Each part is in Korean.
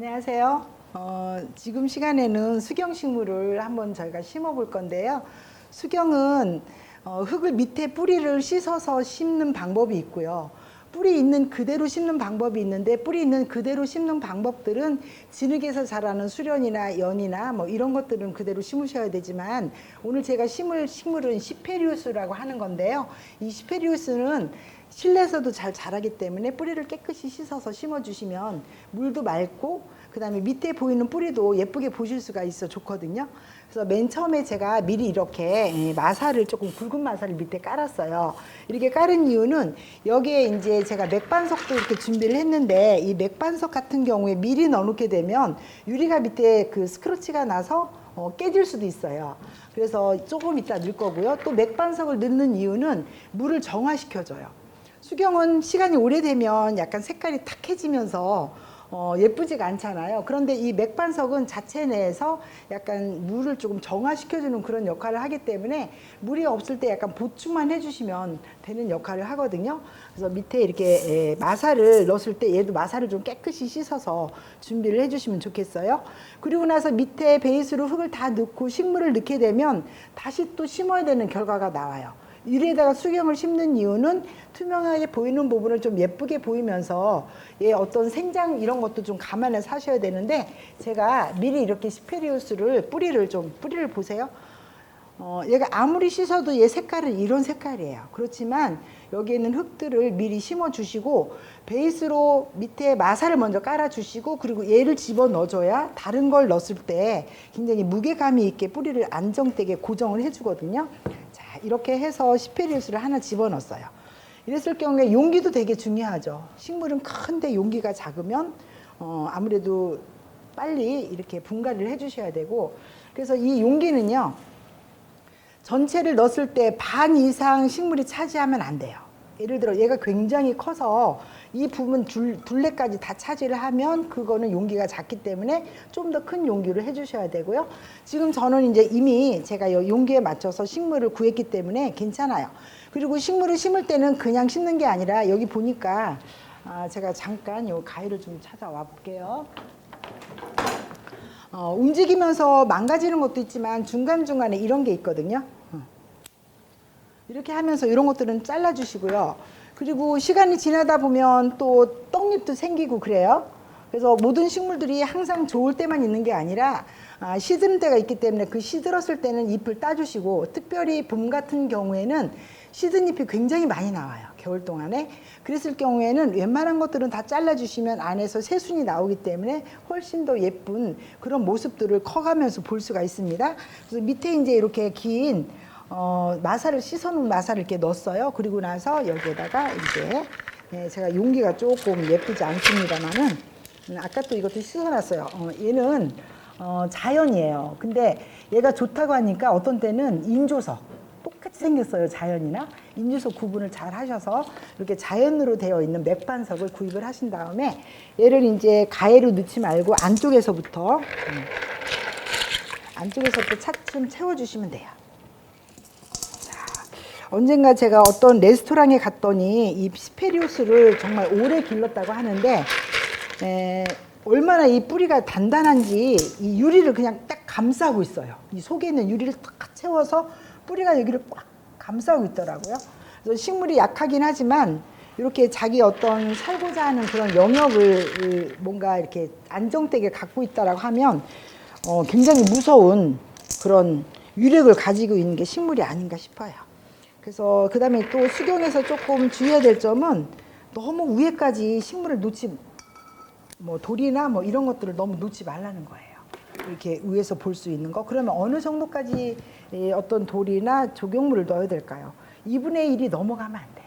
안녕하세요. 어, 지금 시간에는 수경식물을 한번 저희가 심어 볼 건데요. 수경은 어, 흙을 밑에 뿌리를 씻어서 심는 방법이 있고요. 뿌리 있는 그대로 심는 방법이 있는데 뿌리 있는 그대로 심는 방법들은 진흙에서 자라는 수련이나 연이나 뭐 이런 것들은 그대로 심으셔야 되지만 오늘 제가 심을 식물은 시페리우스라고 하는 건데요. 이 시페리우스는 실내에서도 잘 자라기 때문에 뿌리를 깨끗이 씻어서 심어주시면 물도 맑고 그 다음에 밑에 보이는 뿌리도 예쁘게 보실 수가 있어 좋거든요. 그래서 맨 처음에 제가 미리 이렇게 예, 마사를 조금 굵은 마사를 밑에 깔았어요. 이렇게 깔은 이유는 여기에 이제 제가 맥반석도 이렇게 준비를 했는데 이 맥반석 같은 경우에 미리 넣어놓게 되면 유리가 밑에 그 스크러치가 나서 어, 깨질 수도 있어요. 그래서 조금 이따 넣을 거고요. 또 맥반석을 넣는 이유는 물을 정화시켜줘요. 수경은 시간이 오래되면 약간 색깔이 탁해지면서 어, 예쁘지가 않잖아요. 그런데 이 맥반석은 자체 내에서 약간 물을 조금 정화시켜주는 그런 역할을 하기 때문에 물이 없을 때 약간 보충만 해주시면 되는 역할을 하거든요. 그래서 밑에 이렇게 에, 마사를 넣었을 때 얘도 마사를 좀 깨끗이 씻어서 준비를 해주시면 좋겠어요. 그리고 나서 밑에 베이스로 흙을 다 넣고 식물을 넣게 되면 다시 또 심어야 되는 결과가 나와요. 유리에다가 수경을 심는 이유는 투명하게 보이는 부분을 좀 예쁘게 보이면서 얘 어떤 생장 이런 것도 좀 감안해서 하셔야 되는데 제가 미리 이렇게 시페리우스를 뿌리를 좀 뿌리를 보세요. 어, 얘가 아무리 씻어도 얘 색깔은 이런 색깔이에요. 그렇지만 여기 있는 흙들을 미리 심어 주시고 베이스로 밑에 마사를 먼저 깔아 주시고 그리고 얘를 집어 넣어줘야 다른 걸 넣었을 때 굉장히 무게감이 있게 뿌리를 안정되게 고정을 해주거든요. 자, 이렇게 해서 시페리우스를 하나 집어 넣었어요. 이랬을 경우에 용기도 되게 중요하죠. 식물은 큰데 용기가 작으면 어, 아무래도 빨리 이렇게 분갈이를 해주셔야 되고 그래서 이 용기는요. 전체를 넣었을 때 반 이상 식물이 차지하면 안 돼요. 예를 들어 얘가 굉장히 커서 이 부분 둘, 둘레까지 다 차지를 하면 그거는 용기가 작기 때문에 좀 더 큰 용기를 해주셔야 되고요. 지금 저는 이제 이미 제가 요 용기에 맞춰서 식물을 구했기 때문에 괜찮아요. 그리고 식물을 심을 때는 그냥 심는 게 아니라 여기 보니까 아, 제가 잠깐 요 가위를 좀 찾아와 볼게요. 어, 움직이면서 망가지는 것도 있지만 중간중간에 이런 게 있거든요. 어. 이렇게 하면서 이런 것들은 잘라주시고요. 그리고 시간이 지나다 보면 또 떡잎도 생기고 그래요. 그래서 모든 식물들이 항상 좋을 때만 있는 게 아니라 아, 시드는 때가 있기 때문에 그 시들었을 때는 잎을 따주시고 특별히 봄 같은 경우에는 시든 잎이 굉장히 많이 나와요. 겨울 동안에. 그랬을 경우에는 웬만한 것들은 다 잘라주시면 안에서 새순이 나오기 때문에 훨씬 더 예쁜 그런 모습들을 커가면서 볼 수가 있습니다. 그래서 밑에 이제 이렇게 긴 어, 마사를 씻어놓은 마사를 이렇게 넣었어요. 그리고 나서 여기에다가 이제 예, 제가 용기가 조금 예쁘지 않습니다만은 음, 아까 또 이것도 씻어놨어요. 어, 얘는 어, 자연이에요. 근데 얘가 좋다고 하니까 어떤 때는 인조석 똑같이 생겼어요. 자연이나 인조석 구분을 잘 하셔서 이렇게 자연으로 되어 있는 맥반석을 구입을 하신 다음에 얘를 이제 가해로 넣지 말고 안쪽에서부터 음, 안쪽에서부터 차츰 채워주시면 돼요. 언젠가 제가 어떤 레스토랑에 갔더니 이 스페리우스를 정말 오래 길렀다고 하는데 에, 얼마나 이 뿌리가 단단한지 이 유리를 그냥 딱 감싸고 있어요. 이 속에 있는 유리를 딱 채워서 뿌리가 여기를 꽉 감싸고 있더라고요. 그래서 식물이 약하긴 하지만 이렇게 자기 어떤 살고자 하는 그런 영역을 뭔가 이렇게 안정되게 갖고 있다라고 하면 어, 굉장히 무서운 그런 위력을 가지고 있는 게 식물이 아닌가 싶어요. 그래서 그 다음에 또 수경에서 조금 주의해야 될 점은 너무 위에까지 식물을 놓지 뭐 돌이나 뭐 이런 것들을 너무 놓지 말라는 거예요. 이렇게 위에서 볼 수 있는 거. 그러면 어느 정도까지 이 어떤 돌이나 조경물을 넣어야 될까요? 2분의 1이 넘어가면 안 돼요.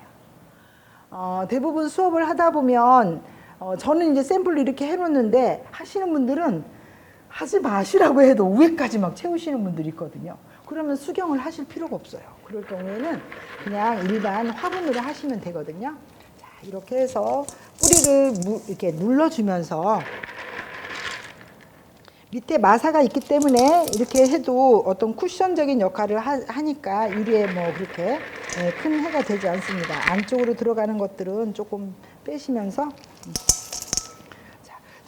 어, 대부분 수업을 하다 보면 어, 저는 이제 샘플을 이렇게 해놓는데 하시는 분들은 하지 마시라고 해도 위에까지 막 채우시는 분들이 있거든요. 그러면 수경을 하실 필요가 없어요. 그럴 경우에는 그냥 일반 화분으로 하시면 되거든요. 자, 이렇게 해서 뿌리를 무, 이렇게 눌러주면서 밑에 마사가 있기 때문에 이렇게 해도 어떤 쿠션적인 역할을 하, 니까 유리에 뭐 그렇게 예, 큰 해가 되지 않습니다. 안쪽으로 들어가는 것들은 조금 빼시면서 자,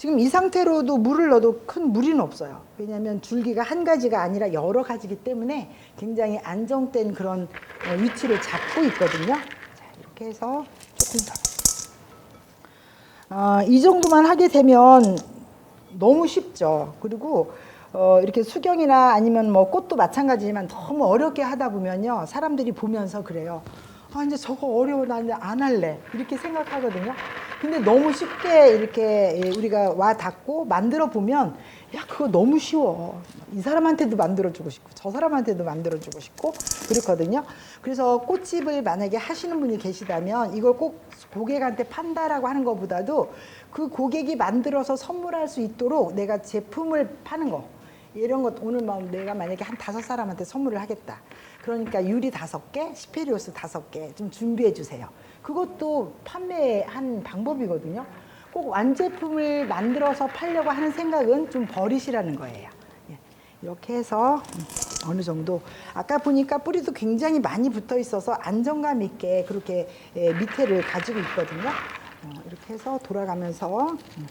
지금 이 상태로도 물을 넣어도 큰 무리는 없어요. 왜냐하면 줄기가 한 가지가 아니라 여러 가지기 때문에 굉장히 안정된 그런 어, 위치를 잡고 있거든요. 자, 이렇게 해서 조금 더. 아, 이 정도만 하게 되면 너무 쉽죠. 그리고 어, 이렇게 수경이나 아니면 뭐 꽃도 마찬가지지만 너무 어렵게 하다 보면요. 사람들이 보면서 그래요. 아, 이제 저거 어려워. 나 이제 안 할래. 이렇게 생각하거든요. 근데 너무 쉽게 이렇게 예, 우리가 와 닿고 만들어 보면 야, 그거 너무 쉬워. 이 사람한테도 만들어주고 싶고 저 사람한테도 만들어주고 싶고 그렇거든요. 그래서 꽃집을 만약에 하시는 분이 계시다면 이걸 꼭 고객한테 판다라고 하는 것보다도 그 고객이 만들어서 선물할 수 있도록 내가 제품을 파는 거 이런 것 오늘 뭐 내가 만약에 한 다섯 사람한테 선물을 하겠다. 그러니까 유리 다섯 개, 시페리오스 다섯 개 좀 준비해 주세요. 그것도 판매한 방법이거든요. 꼭 완제품을 만들어서 팔려고 하는 생각은 좀 버리시라는 거예요. 예. 이렇게 해서 음, 어느 정도 아까 보니까 뿌리도 굉장히 많이 붙어 있어서 안정감 있게 그렇게 예, 밑에를 가지고 있거든요. 어, 이렇게 해서 돌아가면서 음,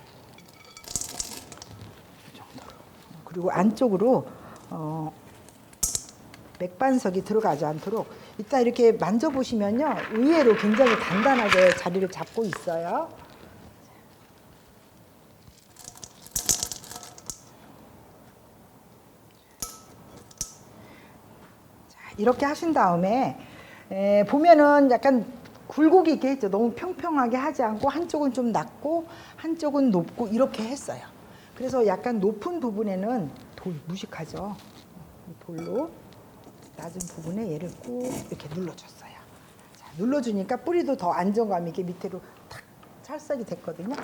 그리고 안쪽으로 어, 맥반석이 들어가지 않도록 이따 이렇게 만져보시면요 의외로 굉장히 단단하게 자리를 잡고 있어요. 자, 이렇게 하신 다음에 에, 보면은 약간 굴곡이 있게 했죠. 너무 평평하게 하지 않고 한쪽은 좀 낮고 한쪽은 높고 이렇게 했어요. 그래서 약간 높은 부분에는 돌 무식하죠. 이 돌로 낮은 부분에 얘를 꾹 이렇게 눌러줬어요. 자, 눌러주니까 뿌리도 더 안정감 있게 밑으로 탁 찰싹이 됐거든요.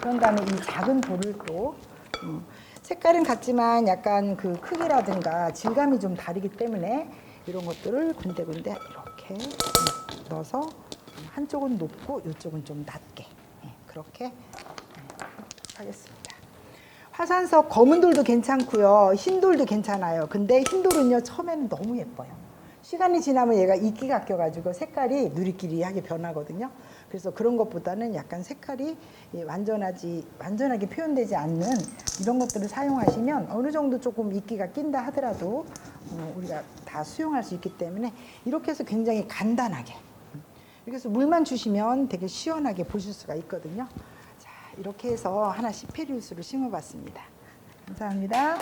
그런 다음에 이 작은 돌을 또 음, 색깔은 같지만 약간 그 크기라든가 질감이 좀 다르기 때문에 이런 것들을 군데군데 이렇게 음, 넣어서 한쪽은 높고 이쪽은 좀 낮게 예, 그렇게 예, 하겠습니다. 화산석 검은 돌도 괜찮고요. 흰 돌도 괜찮아요. 근데 흰 돌은요 처음에는 너무 예뻐요. 시간이 지나면 얘가 이끼가 껴가지고 색깔이 누리끼리하게 변하거든요. 그래서 그런 것보다는 약간 색깔이 예, 완전하지 완전하게 표현되지 않는 이런 것들을 사용하시면 어느 정도 조금 이끼가 낀다 하더라도 어, 우리가 다 수용할 수 있기 때문에 이렇게 해서 굉장히 간단하게 이렇게 해서 물만 주시면 되게 시원하게 보실 수가 있거든요. 자, 이렇게 해서 하나씩 페리우스를 심어봤습니다. 감사합니다.